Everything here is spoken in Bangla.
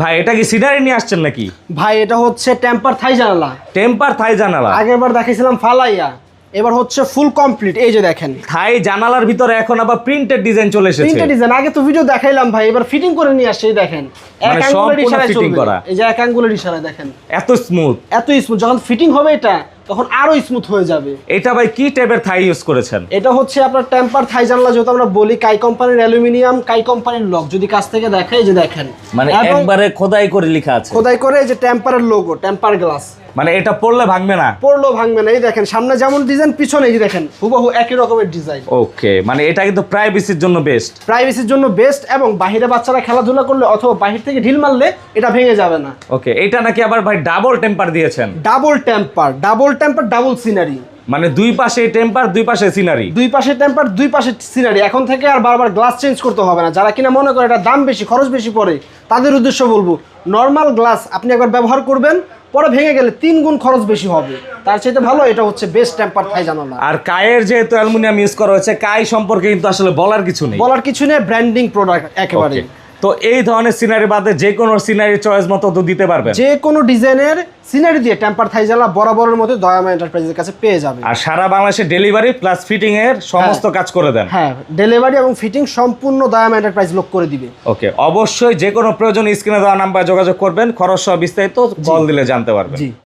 ভাই এটা কি সিনারি নিয়ে আসছেন নাকি? ভাই এটা হচ্ছে টেম্পার থাই জানালা। টেম্পার থাই জানালা। আগের বার দেখেছিলাম ফালাইয়া। এবার হচ্ছে ফুল কমপ্লিট। এই যে দেখেন। থাই জানালার ভিতরে এখন আবার প্রিন্টেড ডিজাইন চলে এসেছে। Printed design. আগে তো ভিডিও দেখাইলাম ভাই এবার ফিটিং করে নিয়ে আসছে এই দেখেন। এক মানে আঙ্গুলের ইশারায় ফিটিং করা। এই যে এক আঙ্গুলের ইশারায় দেখেন। এত স্মুথ এত স্মুথ যখন ফিটিং হবে এটা তখন আরও স্মুথ হয়ে যাবে। এটা ভাই কি টাইপের থাই ইউজ করেছেন? এটা হচ্ছে আপনার টেম্পার থাই জানলা যেহেতু আমরা বলি কাই কোম্পানির অ্যালুমিনিয়াম কাই কোম্পানির লক যদি কাছ থেকে দেখে যে দেখেন। মানে একবারে খোদাই করে লেখা আছে। খোদাই করে যে টেম্পারের লোগো টেম্পার গ্লাস মানে এটা পড়লে ভাঙবে না? পড়লেও ভাঙবে না। এই দেখেন সামনে যেমন ডিজাইন পিছনে এই দেখেন হুবহু একই রকমের ডিজাইন ওকে মানে এটা কিন্তু প্রাইভেসির জন্য বেস্ট প্রাইভেসির জন্য বেস্ট এবং বাহিরে বাচ্চারা খেলাধুলা করলে অথবা বাহির থেকে ঢিল মারলে এটা ভেঙে যাবে না। ওকে এটা নাকি আবার ভাই ডাবল টেম্পার দিয়েছেন? Double temper double temper double scenery মানে দুই পাশে টেম্পার দুই পাশে সিনারি দুই পাশে টেম্পার দুই পাশে সিনারি এখন থেকে আর বারবার গ্লাস চেঞ্জ করতে হবে না। যারা কিনা মনে করে এটা দাম বেশি খরচ বেশি পড়ে তাদের উদ্দেশ্য বলব নর্মাল গ্লাস আপনি একবার ব্যবহার করবেন পরে ভেঙে গেলে তিন গুণ খরচ বেশি হবে। তার চাইতে ভালো এটা হচ্ছে বেস্ট টেম্পার থাই জানালা আর কায়ের যেহেতু অ্যালুমিনিয়াম ইউজ করা হয়েছে কাই সম্পর্কে কিন্তু আসলে বলার কিছু নেই। বলার কিছু নেই ব্র্যান্ডিং প্রোডাক্ট একেবারে. তো এই ধরনের সিনারি বাদে যে কোনো সিনারি চয়েস মতো তো দিতে পারবে যে কোনো ডিজাইনের সিনারি দিয়ে টেম্পার থাই জানলা বরাবরের মধ্যে দয়ামা এন্টারপ্রাইজের কাছে পেয়ে যাবে। আর সারা বাংলাদেশে ডেলিভারি প্লাস ফিটিং এর সমস্ত কাজ করে দেন। হ্যাঁ ডেলিভারি এবং ফিটিং সম্পূর্ণ দয়ামা এন্টারপ্রাইজ লোক করে দিবে। ওকে অবশ্যই যে কোনো প্রয়োজন স্ক্রিনে দেওয়া নাম্বার যোগাযোগ করবেন। খরচ সহ বিস্তারিত কল দিলে জানতে পারবেন। জি।